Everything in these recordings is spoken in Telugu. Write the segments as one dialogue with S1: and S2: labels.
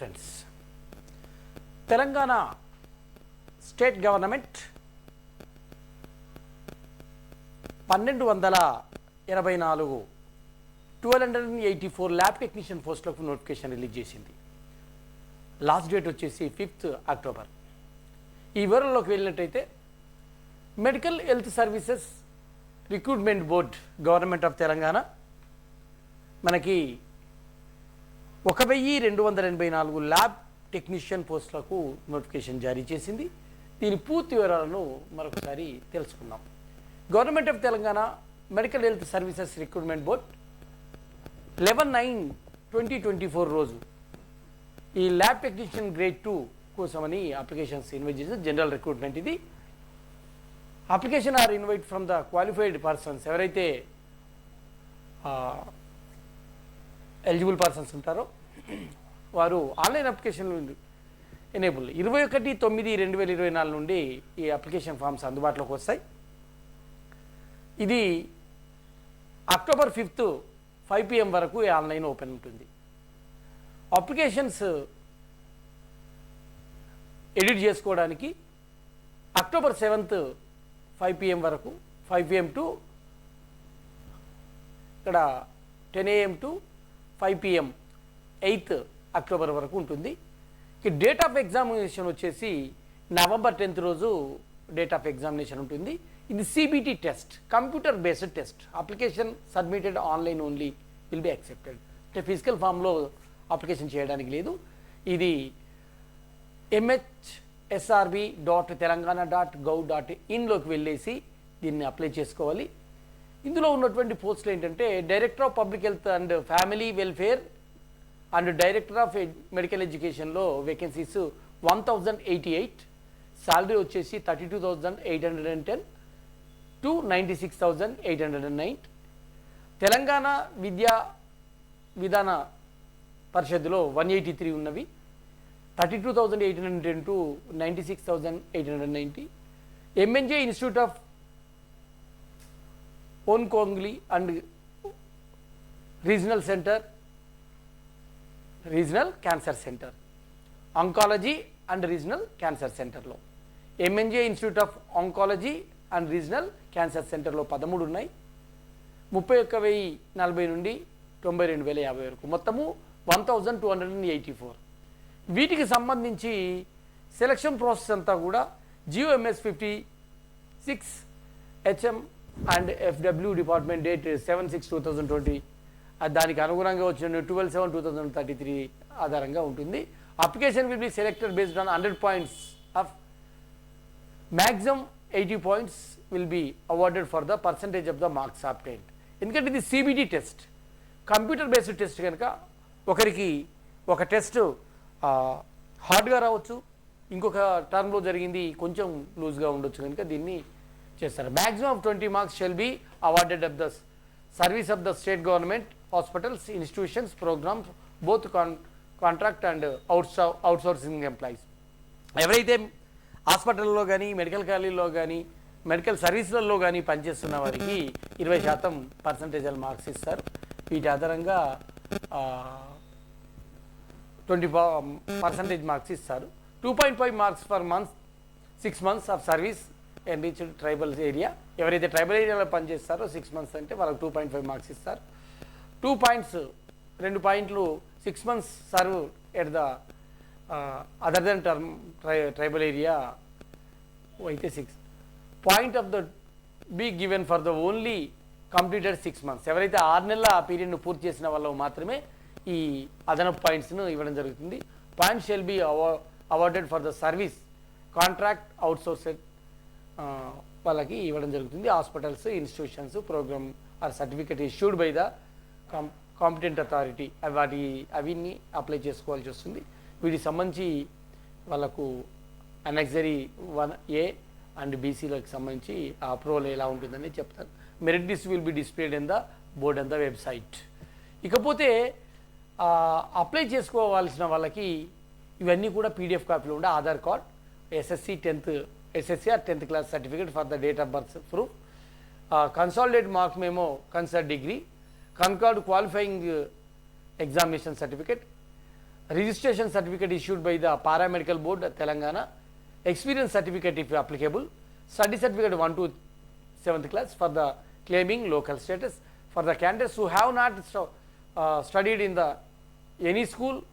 S1: ఫ్రెండ్స్ తెలంగాణ స్టేట్ గవర్నమెంట్ పన్నెండు వందల ఎనభై నాలుగు twelve hundred and eighty four lab technician పోస్టులకు నోటిఫికేషన్ రిలీజ్ చేసింది. లాస్ట్ డేట్ వచ్చేసి ఫిఫ్త్ అక్టోబర్. ఈ వివరంలోకి వెళ్ళినట్టయితే medical health services recruitment board government of Telangana మనకి ఒక వెయ్యి రెండు వందల ఎనభై నాలుగు ల్యాబ్ టెక్నీషియన్ పోస్టులకు నోటిఫికేషన్ జారీ చేసింది. దీని పూర్తి వివరాలను మరొకసారి తెలుసుకుందాం. Government of Telangana medical health services recruitment board eleven nine twenty twenty four రోజు ఈ ల్యాబ్ టెక్నీషియన్ గ్రేడ్ టూ కోసమని అప్లికేషన్స్ ఇన్వైట్ చేసి జనరల్ రిక్రూట్మెంట్ ఇది. Application are invite from the qualified persons ఎవరైతే ఎలిజిబుల్ పర్సన్స్ ఉంటారో. వారు ఆన్లైన్ అప్లికేషన్ ఎనేబుల్ ఇరవై ఒకటి తొమ్మిది రెండు వేల ఇరవై నాలుగు నుండి ఈ అప్లికేషన్ ఫామ్స్ అందుబాటులోకి వస్తాయి. ఇది అక్టోబర్ ఫిఫ్త్ ఫైవ్ పిఎం వరకు ఈ ఆన్లైన్ ఓపెన్ ఉంటుంది. అప్లికేషన్స్ ఎడిట్ చేసుకోవడానికి అక్టోబర్ సెవెంత్ ఫైవ్ పిఎం వరకు ఫైవ్ పిఎం టు ఇక్కడ ten AM to five PM eighth October వరకు ఉంటుంది. ఇక డేట్ ఆఫ్ ఎగ్జామినేషన్ వచ్చేసి నవంబర్ టెన్త్ రోజు డేట్ ఆఫ్ ఎగ్జామినేషన్ ఉంటుంది. ఇది CBT test computer based test. Application submitted online only will be accepted. అంటే ఫిజికల్ ఫామ్లో అప్లికేషన్ చేయడానికి లేదు. ఇది MHSRB dot Telangana dot gov dot ఇన్లోకి వెళ్ళేసి దీన్ని అప్లై చేసుకోవాలి. ఇందులో ఉన్నటువంటి పోస్టులు ఏంటంటే director of public health and family welfare and director of medical ఎడ్యుకేషన్లో vacancies one thousand eighty eight salary వచ్చేసి thirty two thousand eight hundred and ten to ninety six thousand eight hundred and nine Telangana Vidya Vidhana పరిషత్తులో one eighty three ఉన్నవి thirty two thousand eight hundred ten to ninety six thousand eight hundred ninety MNJ institute of ఓన్కోంగ్లీ and regional centre regional cancer centre oncology and regional cancer సెంటర్లో MNJ institute of oncology and regional cancer సెంటర్లో పదమూడు ఉన్నాయి. ముప్పై ఒక్క వెయ్యి నలభై నుండి తొంభై రెండు వేల యాభై వరకు. మొత్తము one thousand two hundred and eighty four. వీటికి సంబంధించి సెలక్షన్ ప్రాసెస్ అంతా కూడా GO MS fifty six HM and FW department date seven six two thousand twenty దానికి అనుగుణంగా వచ్చిన twelve seven two thousand thirty three ఆధారంగా ఉంటుంది. Application will be selected based on hundred points of maximum eighty points will be awarded for the percentage of the marks obtained ఎందుకంటే ఇది CBD test computer based test కనుక ఒకరికి ఒక టెస్ట్ హార్డ్గా రావచ్చు. ఇంకొక టర్మ్లో జరిగింది కొంచెం లూజ్గా ఉండొచ్చు కనుక దీన్ని చేస్తారు. Maximum of twenty marks shall be awarded of the service of the state government hospitals institutions programmes both con contract and out sourcing employees ఎవరైతే హాస్పిటల్లో కానీ మెడికల్ కాలేజీలో కానీ మెడికల్ సర్వీసులలో కానీ పనిచేస్తున్న వారికి ఇరవై శాతం పర్సంటేజల్ మార్క్స్ ఇస్తారు. వీటి ఆధారంగా ట్వంటీ పర్సంటేజ్ మార్క్స్ ఇస్తారు. Two point five marks for month six months of service enriched tribal area ఎవరైతే ట్రైబల్ ఏరియాలో పనిచేస్తారో సిక్స్ మంత్స్ అంటే వాళ్ళకి టూ పాయింట్ ఫైవ్ మార్క్స్ ఇస్తారు. టూ పాయింట్స్ రెండు పాయింట్లు six months serve at the other then term tri tribal area అయితే six point of the be given for the only completed six months ఎవరైతే ఆరు నెలల ఆ పీరియడ్ను పూర్తి చేసిన వాళ్ళు మాత్రమే ఈ అదనపు పాయింట్స్ను ఇవ్వడం జరుగుతుంది. Points shall be awarded for the service contract outsourced వాళ్ళకి ఇవ్వడం జరుగుతుంది. Hospitals institutions programme or certificate issued by the com competent authority. వాటి అవన్నీ అప్లై చేసుకోవాల్సి వస్తుంది. వీటికి సంబంధించి వాళ్ళకు అనెక్సరీ వన్ ఏ అండ్ బీసీలకు సంబంధించి ఆ అప్రూవల్ ఎలా ఉంటుందని చెప్తారు. Merit list will be displayed in the board and the website. ఇకపోతే అప్లై చేసుకోవాల్సిన వాళ్ళకి ఇవన్నీ కూడా పీడిఎఫ్ కాపీలో ఉండే. Aadhaar card SSC tenth SSC or 10th class certificate for the date of birth proof. Uh, consolidated mark memo, concert degree, Concord qualifying uh, examination certificate, registration certificate issued by the Paramedical Board Telangana, experience certificate if applicable, study certificate 1 to 7th class for the claiming local status. For the candidates who have not st uh, studied in the any school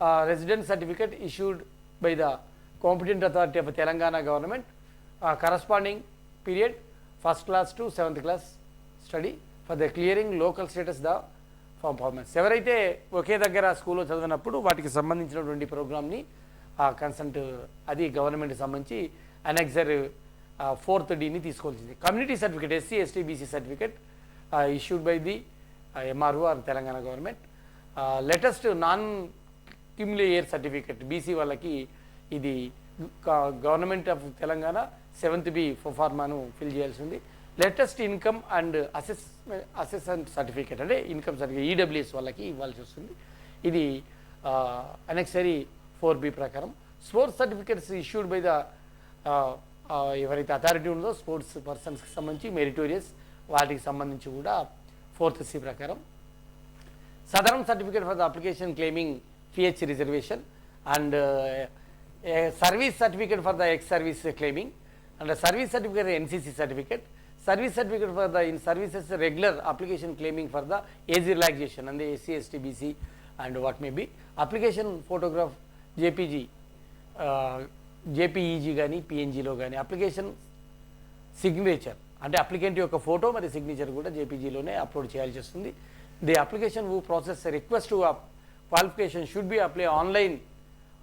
S1: uh, resident certificate issued by the competent authority of Telangana government corresponding period first class to seventh class study for the clearing local status the performance ఎవరైతే ఒకే దగ్గర స్కూల్లో చదివినప్పుడు వాటికి సంబంధించినటువంటి ప్రోగ్రామ్ని ఆ కన్సల్ట్ అది గవర్నమెంట్కి సంబంధించి అనెక్సర్ ఫోర్త్ డీని తీసుకోవాల్సింది. Community certificate SC ST BC certificate issued by the MRO or Telangana government latest non కిమ్లీ year certificate BC వాళ్ళకి ఇది government of Telangana seventh B ఫార్మాను fill చేయాల్సి ఉంది. Latest income and assessment assessment certificate అంటే ఇన్కమ్ సర్టిఫికేట్ ఈడబ్ల్యూఎస్ వాళ్ళకి ఇవ్వాల్సి వస్తుంది. ఇది అనెక్సరీ ఫోర్ బి ప్రకారం. Sports certificates issued by the ఎవరైతే అథారిటీ ఉందో స్పోర్ట్స్ పర్సన్స్కి సంబంధించి మెరిటోరియస్ వాటికి సంబంధించి కూడా ఫోర్త్ సి ప్రకారం. Sadarem certificate for the application claiming PH reservation and service certificate for the ex service claiming and service certificate NCC certificate. Service certificate for the in services regular application claiming for the age relaxation and SC ST BC and what may be. Application photograph JPG JPEG కానీ పిఎన్జీలో కానీ అప్లికేషన్ సిగ్నేచర్. అంటే అప్లికెంట్ యొక్క ఫోటో మరియు సిగ్నేచర్ కూడా జేపీజీలోనే అప్లోడ్ చేయాల్సి వస్తుంది. The application who process request to qualification should be apply online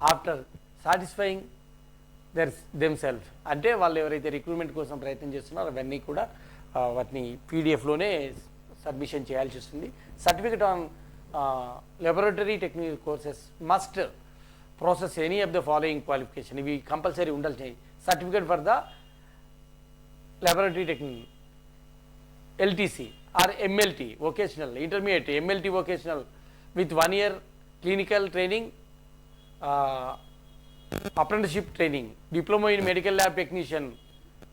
S1: after satisfying their them self అంటే వాళ్ళు ఎవరైతే రిక్రూట్మెంట్ కోసం ప్రయత్నం చేస్తున్నారో అవన్నీ కూడా వాటిని పీడిఎఫ్లోనే సబ్మిషన్ చేయాల్సి వస్తుంది. Certificate on laboratory technical courses must process any of the following qualification ఇవి కంపల్సరీ ఉండాల్సి certificate for the laboratory technique LTC or MLT vocational intermediate MLT vocational with one year clinical training apprenticeship training diploma in medical lab technician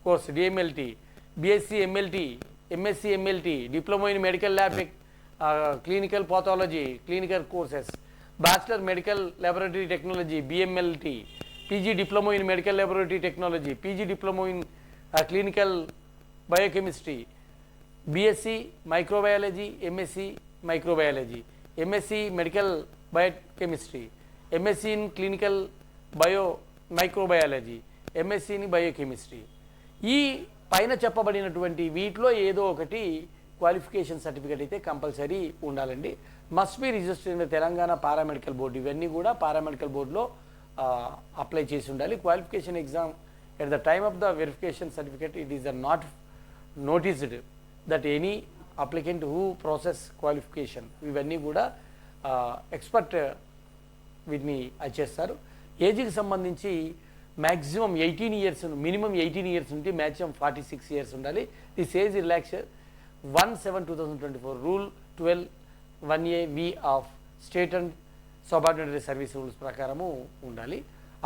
S1: course DMLT BSc M L T diploma in medical lab clinical pathology clinical courses bachelor medical laboratory technology BMLT PG diploma in medical laboratory technology P G diploma in clinical biochemistry BSc microbiology MSc microbiology MSc medical biochemistry MSc in clinical bio microbiology ఎంఎస్సీని biochemistry ఈ పైన చెప్పబడినటువంటి వీటిలో ఏదో ఒకటి క్వాలిఫికేషన్ సర్టిఫికేట్ అయితే కంపల్సరీ ఉండాలండి. Must be register in Telangana paramedical board ఇవన్నీ కూడా పారామెడికల్ బోర్డులో అప్లై చేసి ఉండాలి. Qualification exam at the time of the verification certificate it is the not noticed that any applicant who process qualification ఇవన్నీ కూడా ఎక్స్పర్ట్ వీటిని అది చేస్తారు ఏజ్కి సంబంధించి maximum eighteen years minimum eighteen years ఉంటే మ్యాక్సిమం ఫార్టీ సిక్స్ ఇయర్స్ ఉండాలి. This age relax one seven two thousand twenty four rule twelve one A V of state and subordinate service rules ప్రకారము ఉండాలి.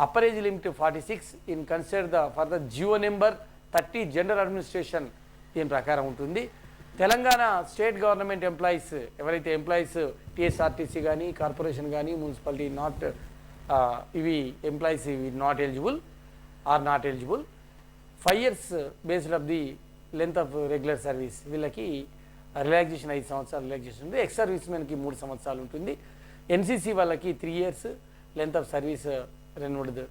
S1: Upper age limit forty six in consider the for the GO number thirty general administration దీని ప్రకారం ఉంటుంది. తెలంగాణ స్టేట్ గవర్నమెంట్ ఎంప్లాయీస్ ఎవరైతే ఎంప్లాయీస్ టీఎస్ఆర్టీసీ కానీ కార్పొరేషన్ కానీ మున్సిపాలిటీ నాట్ ఇవి ఎంప్లాయీస్ ఇవి not eligible are not eligible five years based of the length of regular service వీళ్ళకి రిలాక్సేషన్ ఐదు సంవత్సరాలు రిలాక్సేషన్ ఉంది. ఎక్స్ సర్వీస్ మెన్కి మూడు సంవత్సరాలు ఉంటుంది. ఎన్సీసీ వాళ్ళకి three years length of service రెండు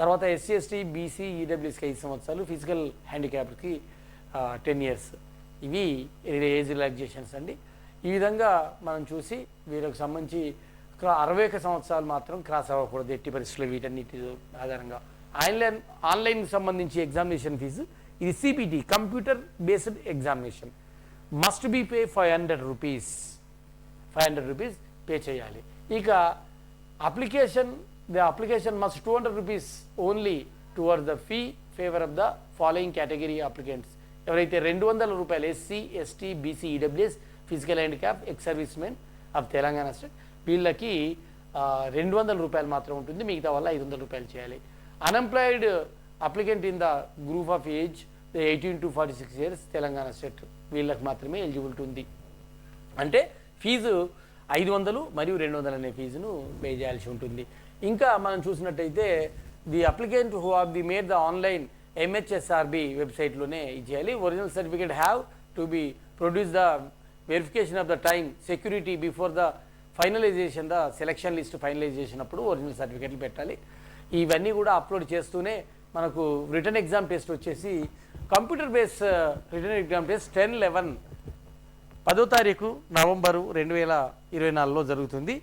S1: తర్వాత ఎస్సీ ఎస్టీ బీసీ ఈడబ్ల్యూఎస్కి ఐదు సంవత్సరాలు ఫిజికల్ హ్యాండిక్యాప్కి టెన్ ఇయర్స్ ఇవి ఏజ్ రిలాక్సేషన్స్ అండి. ఈ విధంగా మనం చూసి వీరికి సంబంధించి అరవై ఒక సంవత్సరాలు మాత్రం క్రాస్ అవ్వకూడదు ఎట్టి పరిస్థితులు వీటన్నిటి ఆధారంగా. ఆన్లైన్ ఆన్లైన్కి సంబంధించి ఎగ్జామినేషన్ ఫీజు ఇది CPT computer based examination. Must be pay five hundred rupees five hundred rupees pay చేయాలి. ఇక application the application must two hundred rupees only toward the fee favour of the following category applicants ఎవరైతే రెండు వందల రూపాయలు SC ST BC EWS physical handicap ex service men of Telangana state వీళ్ళకి రెండు వందల రూపాయలు మాత్రం ఉంటుంది మిగతా వల్ల ఐదు వందల రూపాయలు చేయాలి. Unemployed applicant in the group of age eighteen to forty six years Telangana state వీళ్ళకి మాత్రమే ఎలిజిబిలిటీ ఉంది అంటే ఫీజు ఐదు వందలు మరియు రెండు వందలు అనే ఫీజును పే చేయాల్సి ఉంటుంది. ఇంకా మనం చూసినట్టయితే the applicant who of the made the online MHSRB వెబ్సైట్లోనే ఇచ్చేయాలి original certificate have to be produce the verification of the time security before the finalisation the selection list finalize చేసినప్పుడు ఒరిజినల్ సర్టిఫికెట్లు పెట్టాలి. ఇవన్నీ కూడా అప్లోడ్ చేస్తూనే మనకు రిటర్న్ ఎగ్జామ్ టెస్ట్ వచ్చేసి computer base written exam test ten eleven పదో తారీఖు నవంబరు రెండు వేల ఇరవై నాలుగులో జరుగుతుంది.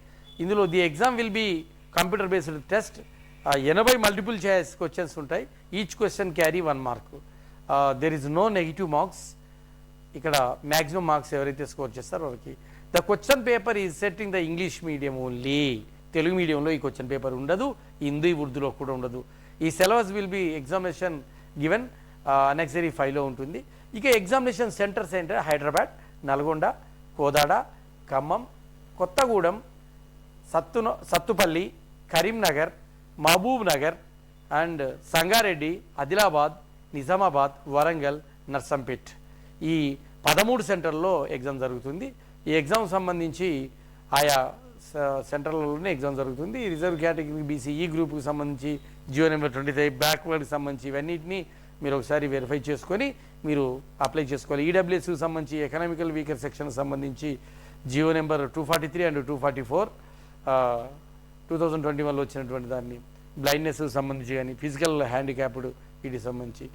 S1: ఇందులో the exam will be computer based test. ఎనభై మల్టిపుల్ చాయిస్ క్వశ్చన్స్ ఉంటాయి. Each question carry one mark. There is no negative marks ఇక్కడ మ్యాక్సిమం మార్క్స్ ఎవరైతే స్కోర్ చేస్తారో వాళ్ళకి the question paper is setting the English medium only Telugu మీడియంలో ఈ క్వశ్చన్ పేపర్ ఉండదు. హిందీ ఉర్దూలో కూడా ఉండదు. ఈ syllabus will be examination given annexure ఫైవ్లో ఉంటుంది. ఇక ఎగ్జామినేషన్ సెంటర్స్ ఏంటంటే హైదరాబాద్ నల్గొండ కోదాడ ఖమ్మం కొత్తగూడెం సత్తున సత్తుపల్లి కరీంనగర్ మహబూబ్ నగర్ అండ్ సంగారెడ్డి ఆదిలాబాద్ నిజామాబాద్ వరంగల్ నర్సంపేట్ ఈ పదమూడు సెంటర్లో ఎగ్జామ్ జరుగుతుంది. ఈ ఎగ్జామ్ సంబంధించి ఆయా స- సెంటర్లలోనే ఎగ్జామ్ జరుగుతుంది. రిజర్వ్ కేటగిరీ బీసీ ఈ గ్రూప్కి సంబంధించి జియో నెంబర్ ట్వంటీ ఫైవ్ బ్యాక్వర్డ్కి సంబంధించి ఇవన్నిటిని మీరు ఒకసారి వెరిఫై చేసుకొని మీరు అప్లై చేసుకోవాలి. ఈడబ్ల్యూఎస్కి సంబంధించి ఎకనామికల్ వీకర్ సెక్షన్ సంబంధించి GO number two forty three and two forty four. Two thousand twenty వన్లో వచ్చినటువంటి దాన్ని బ్లైండ్నెస్ సంబంధించి కానీ ఫిజికల్ హ్యాండిక్యాప్డ్ వీటికి సంబంధించి.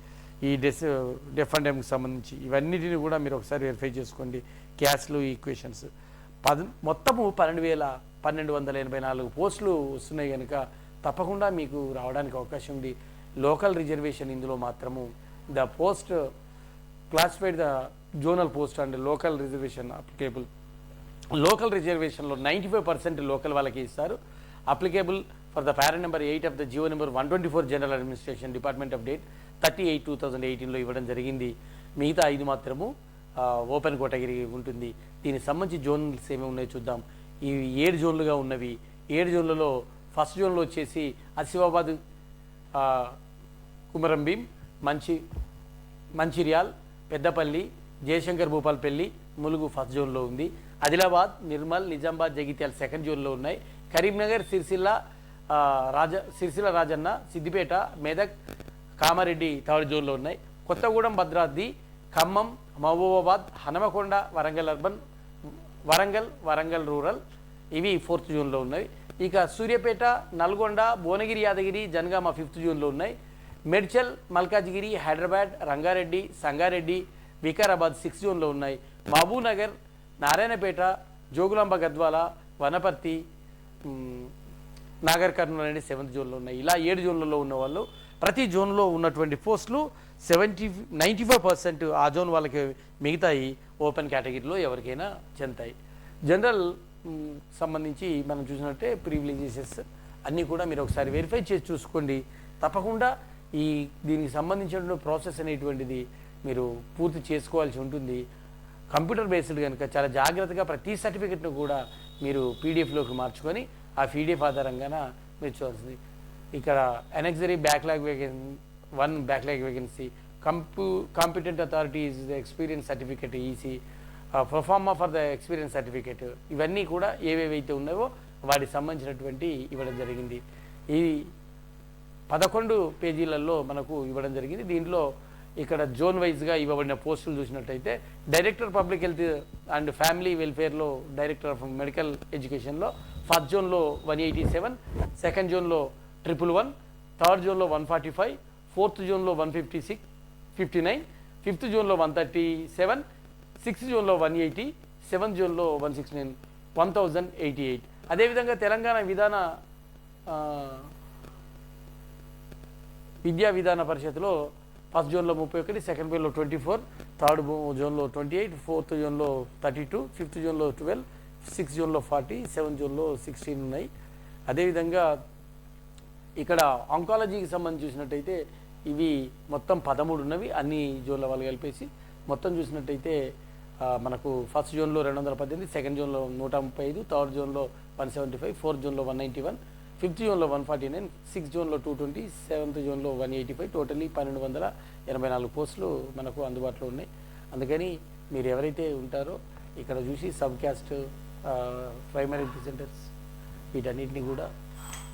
S1: ఈ డెస్ డెఫ్ అండ్ సంబంధించి ఇవన్నిటిని కూడా మీరు ఒకసారి వెరిఫై చేసుకోండి. క్యాష్లు ఈక్వేషన్స్. పద మొత్తము పన్నెండు వేల పన్నెండు వందల ఎనభై నాలుగు పోస్టులు వస్తున్నాయి కనుక తప్పకుండా మీకు రావడానికి అవకాశం ఉంది. లోకల్ రిజర్వేషన్ ఇందులో మాత్రము. The post classified the zonal post and local reservation applicable. Local రిజర్వేషన్లో ninety five percent local వాళ్ళకి ఇస్తారు. Applicable for the parent number eight of the GO number one twenty four general administration department of date thirty eight two thousand ఎయిటీన్లో ఇవ్వడం జరిగింది. మిగతా ఐదు మాత్రము ఓపెన్ కేటగిరీ ఉంటుంది. దీనికి సంబంధించి జోన్స్ ఏమేమి ఉన్నాయో చూద్దాం. ఈ ఏడు జోన్లుగా ఉన్నవి. ఏడు జోన్లలో ఫస్ట్ జోన్లో వచ్చేసి ఆసిఫాబాద్ కుమరం భీం మంచి మంచిర్యాల్ పెద్దపల్లి జయశంకర్ భూపాల్పల్లి ములుగు ఫస్ట్ జోన్లో ఉంది. ఆదిలాబాద్ నిర్మల్ నిజామాబాద్ జగిత్యాల సెకండ్ జోన్లో ఉన్నాయి. కరీంనగర్ సిరిసిల్ల రాజ సిరిసిల్ల రాజన్న సిద్దిపేట మెదక్ కామారెడ్డి థర్డ్ జోన్లో ఉన్నాయి. కొత్తగూడెం భద్రాద్రి ఖమ్మం మహబూబాబాద్ హనమకొండ వరంగల్ అర్బన్ వరంగల్ వరంగల్ రూరల్ ఇవి ఫోర్త్ జోన్లో ఉన్నాయి. ఇక సూర్యాపేట నల్గొండ భువనగిరి యాదగిరి జనగామ ఫిఫ్త్ జోన్లో ఉన్నాయి. మెడ్చల్ మల్కాజ్గిరి హైదరాబాద్ రంగారెడ్డి సంగారెడ్డి వికారాబాద్ సిక్స్త్ జోన్లో ఉన్నాయి. మహబూబ్నగర్ నారాయణపేట జోగులాంబ గద్వాల వనపర్తి నాగర్ కర్నూలు అనేది సెవెంత్ జోన్లో ఉన్నాయి. ఇలా ఏడు జోన్లలో ఉన్న వాళ్ళు ప్రతి జోన్లో ఉన్నటువంటి పోస్టులు సెవెంటీ నైంటీ ఫైవ్ పర్సెంట్ ఆ జోన్ వాళ్ళకి మిగతాయి ఓపెన్ కేటగిరీలో ఎవరికైనా చెందుతాయి. జనరల్ సంబంధించి మనం చూసినట్టే ప్రివిలేజెసెస్ అన్నీ కూడా మీరు ఒకసారి వెరిఫై చేసి చూసుకోండి. తప్పకుండా ఈ దీనికి సంబంధించిన ప్రాసెస్ అనేటువంటిది మీరు పూర్తి చేసుకోవాల్సి ఉంటుంది. కంప్యూటర్ బేస్డ్ కనుక చాలా జాగ్రత్తగా ప్రతి సర్టిఫికెట్ను కూడా మీరు పీడిఎఫ్లోకి మార్చుకొని ఆ పీడిఎఫ్ ఆధారంగాన మీరు చూడాల్సింది. ఇక్కడ annexure backlog vacan one backlog vacancy com competent authority is the experience certificate EC proforma for the experience certificate ఇవన్నీ కూడా ఏవేవైతే ఉన్నాయో వాటికి సంబంధించినటువంటి ఇవ్వడం జరిగింది. ఈ పదకొండు పేజీలలో మనకు ఇవ్వడం జరిగింది. దీంట్లో ఇక్కడ జోన్ వైజ్గా ఇవ్వబడిన పోస్టులు చూసినట్టయితే director public health and family వెల్ఫేర్లో director of medical ఎడ్యుకేషన్లో ఫస్ట్ జోన్లో వన్ ఎయిటీ సెవెన్ సెకండ్ జోన్లో ట్రిపుల్ వన్ థర్డ్ జోన్లో వన్ ఫార్టీ ఫైవ్ ఫోర్త్ జోన్లో one fifty six fifty nine fifth జోన్లో వన్ థర్టీ సెవెన్ సిక్స్త్ జోన్లో వన్ ఎయిటీ సెవెంత్ జోన్లో one sixty nine one thousand eighty eight అదేవిధంగా తెలంగాణ విధాన విద్యా విధాన పరిషత్లో ఫస్ట్ జోన్లో ముప్పై ఒకటి సెకండ్ పేజ్లో ట్వంటీ ఫోర్ థర్డ్ జోన్లో ట్వంటీ ఎయిట్ ఫోర్త్ జోన్లో థర్టీ టూ ఫిఫ్త్ జోన్లో ట్వెల్వ్ సిక్స్త్ జోన్లో ఫార్టీ సెవెంత్ జోన్లో సిక్స్టీన్ ఉన్నాయి. అదేవిధంగా ఇక్కడ ఆంకాలజీకి సంబంధించి చూసినట్టయితే ఇవి మొత్తం పదమూడు ఉన్నవి అన్ని జోన్ల వాళ్ళు కలిపేసి. మొత్తం చూసినట్టయితే మనకు ఫస్ట్ జోన్లో రెండు వందల పద్దెనిమిది సెకండ్ జోన్లో నూట ముప్పై ఐదు థర్డ్ జోన్లో వన్ సెవెంటీ ఫైవ్ ఫోర్త్ జోన్లో వన్ నైంటీ వన్ ఫిఫ్త్ జోన్లో వన్ ఫార్టీ నైన్ సిక్స్త్ జోన్లో టూ ట్వంటీ సెవెంత్ జోన్లో వన్ ఎయిటీ ఫైవ్ టోటలీ పన్నెండు వందల ఎనభై నాలుగు పోస్టులు మనకు అందుబాటులో ఉన్నాయి. అందుకని మీరు ఎవరైతే ఉంటారో ఇక్కడ చూసి సబ్ క్యాస్ట్ ప్రైమరీ సెంటర్స్ వీటన్నిటిని కూడా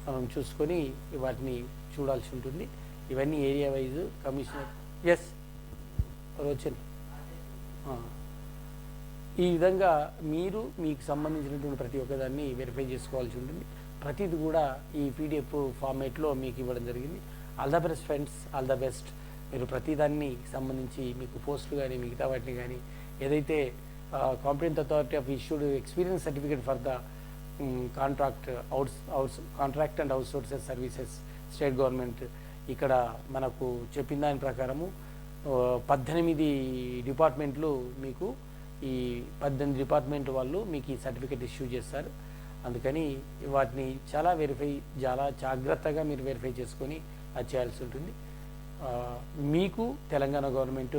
S1: మనం చూసుకొని వాటిని చూడాల్సి ఉంటుంది. ఇవన్నీ ఏరియా వైజ్ కమిషనర్ ఎస్ రోచన్. ఈ విధంగా మీరు మీకు సంబంధించినటువంటి ప్రతి ఒక్కదాన్ని వెరిఫై చేసుకోవాల్సి ఉంటుంది. ప్రతిది కూడా ఈ పీడిఎఫ్ ఫార్మేట్లో మీకు ఇవ్వడం జరిగింది. All the best friends all the best మీరు ప్రతిదాన్ని సంబంధించి మీకు పోస్టులు కానీ మిగతా వాటిని కానీ ఏదైతే competent authority of issued experience certificate for the contract outs outs contract and out sources services state government ఇక్కడ మనకు చెప్పిన దాని ప్రకారము పద్దెనిమిది డిపార్ట్మెంట్లు మీకు ఈ పద్దెనిమిది డిపార్ట్మెంట్ వాళ్ళు మీకు ఈ సర్టిఫికేట్ ఇష్యూ చేస్తారు. అందుకని వాటిని చాలా వెరిఫై చాలా జాగ్రత్తగా మీరు వెరిఫై చేసుకొని అది చేయాల్సి ఉంటుంది. మీకు తెలంగాణ గవర్నమెంట్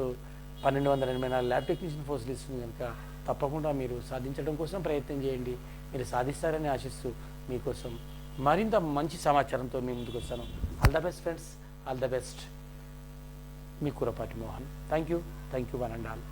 S1: పన్నెండు వందల ఎనభై నాలుగు ల్యాబ్ టెక్నీషియన్ పోస్టులు ఇస్తుంది కనుక తప్పకుండా మీరు సాధించడం కోసం ప్రయత్నం చేయండి. మీరు సాధిస్తారని ఆశిస్తూ మీకోసం మరింత మంచి సమాచారంతో మీ ముందుకు వస్తాను. All the best friends all the best me Kurapati Mohan. Thank you thank you one and all